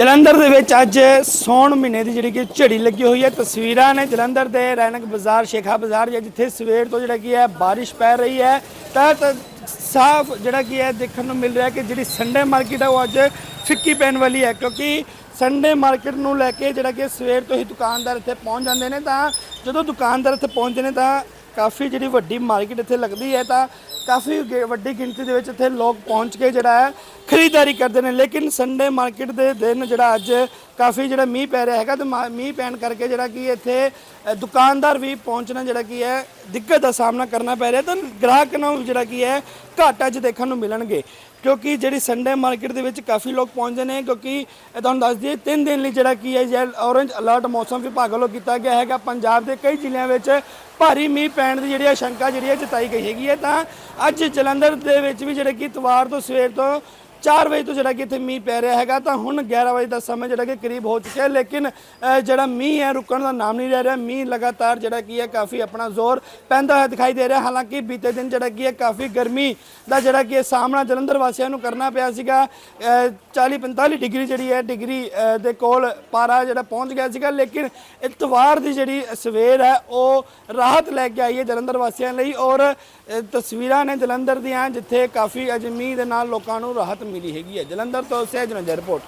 ਜਲੰਧਰ ਦੇ ਵਿੱਚ ਅੱਜ ਸੌਣ ਮਹੀਨੇ ਦੀ ਜਿਹੜੀ ਕਿ ਝੜੀ ਲੱਗੀ ਹੋਈ ਹੈ। ਤਸਵੀਰਾਂ ਨੇ ਜਲੰਧਰ ਦੇ ਰੈਨਕ ਬਾਜ਼ਾਰ, ਸ਼ੇਖਾ ਬਾਜ਼ਾਰ ਜਾਂ ਜਿੱਥੇ ਸਵੇਰ ਤੋਂ ਜਿਹੜਾ ਕੀ ਹੈ, ਬਾਰਿਸ਼ ਪੈ ਰਹੀ ਹੈ। ਤਾਂ ਤਾਂ ਸਾਫ਼ ਜਿਹੜਾ ਕੀ ਹੈ, ਦੇਖਣ ਨੂੰ ਮਿਲ ਰਿਹਾ ਕਿ ਜਿਹੜੀ ਸੰਡੇ ਮਾਰਕੀਟ ਹੈ ਉਹ ਅੱਜ ਫਿੱਕੀ ਪੈਣ ਵਾਲੀ ਹੈ। ਕਿਉਂਕਿ ਸੰਡੇ ਮਾਰਕੀਟ ਨੂੰ ਲੈ ਕੇ ਜਿਹੜਾ ਕਿ ਸਵੇਰ ਤੋਂ ਹੀ ਦੁਕਾਨਦਾਰ ਇੱਥੇ ਪਹੁੰਚ ਜਾਂਦੇ ਨੇ। ਤਾਂ ਜਦੋਂ ਦੁਕਾਨਦਾਰ ਇੱਥੇ ਪਹੁੰਚਦੇ ਨੇ, ਤਾਂ ਕਾਫੀ ਜਿਹੜੀ ਵੱਡੀ ਮਾਰਕੀਟ ਇੱਥੇ ਲੱਗਦੀ ਹੈ ਤਾਂ ਕਾਫੀ ਗੇ- ਵੱਡੀ ਗਿਣਤੀ ਦੇ ਵਿੱਚ ਇੱਥੇ ਲੋਕ ਪਹੁੰਚ ਕੇ ਜਿਹੜਾ ਹੈ ਖਰੀਦਦਾਰੀ ਕਰਦੇ ਨੇ। ਲੇਕਿਨ ਸੰਡੇ ਮਾਰਕੀਟ ਦੇ ਦਿਨ ਜਿਹੜਾ ਅੱਜ ਕਾਫੀ ਜਿਹੜਾ ਮੀਂਹ ਪੈ ਰਿਹਾ ਹੈਗਾ ਤੇ ਮਾ- ਮੀਂਹ ਪੈਣ ਕਰਕੇ ਜਿਹੜਾ ਕਿ ਇੱਥੇ ਅ, ਦੁਕਾਨਦਾਰ ਵੀ ਪਹੁੰਚਣਾ ਜਿਹੜਾ ਕੀ ਹੈ ਦਿੱਕਤ ਦਾ ਸਾਹਮਣਾ ਕਰਨਾ ਪੈ ਰਿਹਾ ਤਾਂ ਗ੍ਰਾਹਕ ਨੂੰ ਜਿਹੜਾ ਕੀ ਹੈ ਘਾਟਾ 'ਚ ਦੇਖਣ ਨੂੰ ਮਿਲਣਗੇ। ਕਿਉਂਕਿ ਜਿਹੜੀ ਸੰਡੇ ਮਾਰਕੀਟ ਦੇ ਵਿੱਚ ਕਾਫੀ ਲੋਕ ਪਹੁੰਚਦੇ ਨੇ, ਕਿਉਂਕਿ ਇਹ ਤੁਹਾਨੂੰ ਦੱਸ ਦਈਏ, ਤਿੰਨ ਦਿਨ ਲਈ ਜਿਹੜਾ ਕੀ ਹੈ ਜਿਹੜਾ ਔਰੇਂਜ ਅਲਰਟ ਮੌਸਮ ਵਿਭਾਗ ਵੱਲੋਂ ਕੀਤਾ ਗਿਆ ਹੈਗਾ। ਪੰਜਾਬ ਦੇ ਕਈ ਜ਼ਿਲ੍ਹਿਆਂ ਵਿੱਚ ਭਾਰੀ ਮੀਂਹ ਪੈਣ ਦੀ ਜਿਹੜੀ ਆਸ਼ੰਕਾ ਜਿਹੜੀ ਹੈ ਜਤਾਈ ਗਈ ਹੈਗੀ ਹੈ। ਤਾਂ ਅੱਜ ਜਲੰਧਰ ਦੇ ਵਿੱਚ ਵੀ ਜਿਹੜੇ ਕਿ ਇਤਵਾਰ ਤੋਂ ਸਵੇਰ ਤੋਂ 4 ਵਜੇ ਤੋਂ ਜਿਹੜਾ ਕਿ ਇੱਥੇ ਮੀਂਹ ਪੈ ਰਿਹਾ ਹੈਗਾ, ਤਾਂ ਹੁਣ 11 ਵਜੇ ਦਾ ਸਮਾਂ ਜਿਹੜਾ ਕਿ ਕਰੀਬ ਹੋ ਚੁੱਕਿਆ ਹੈ। ਲੇਕਿਨ ਜਿਹੜਾ ਮੀਂਹ ਹੈ, ਰੁਕਣ ਦਾ ਨਾਮ ਨਹੀਂ ਲੈ ਰਿਹਾ। ਮੀਂਹ ਲਗਾਤਾਰ ਜਿਹੜਾ ਕੀ ਹੈ, ਕਾਫੀ ਆਪਣਾ ਜ਼ੋਰ ਪੈਂਦਾ ਹੋਇਆ ਦਿਖਾਈ ਦੇ ਰਿਹਾ। ਹਾਲਾਂਕਿ ਬੀਤੇ ਦਿਨ ਜਿਹੜਾ ਕੀ ਹੈ, ਕਾਫੀ ਗਰਮੀ ਦਾ ਜਿਹੜਾ ਕੀ ਹੈ, ਸਾਹਮਣਾ ਜਲੰਧਰ ਵਾਸੀਆਂ ਨੂੰ ਕਰਨਾ ਪਿਆ ਸੀਗਾ। 40 45 ਡਿਗਰੀ ਜਿਹੜੀ ਹੈ, ਡਿਗਰੀ ਦੇ ਕੋਲ ਪਾਰਾ ਜਿਹੜਾ ਪਹੁੰਚ ਗਿਆ ਸੀਗਾ। ਲੇਕਿਨ ਇਤਵਾਰ ਦੀ ਜਿਹੜੀ ਸਵੇਰ ਹੈ, ਉਹ ਰਾਹਤ ਲੈ ਕੇ ਆਈ ਹੈ ਜਲੰਧਰ ਵਾਸੀਆਂ ਲਈ। ਔਰ ਤਸਵੀਰਾਂ ਨੇ ਜਲੰਧਰ ਦੀਆਂ, ਜਿੱਥੇ ਕਾਫੀ ਅੱਜ ਮੀਂਹ ਦੇ ਨਾਲ ਲੋਕਾਂ ਨੂੰ ਰਾਹਤ ਮਿਲੀ ਹੈਗੀ ਹੈ। ਜਲੰਧਰ ਤੋਂ ਸਹਿਜ ਨਜ਼ਰ ਰਿਪੋਰਟ।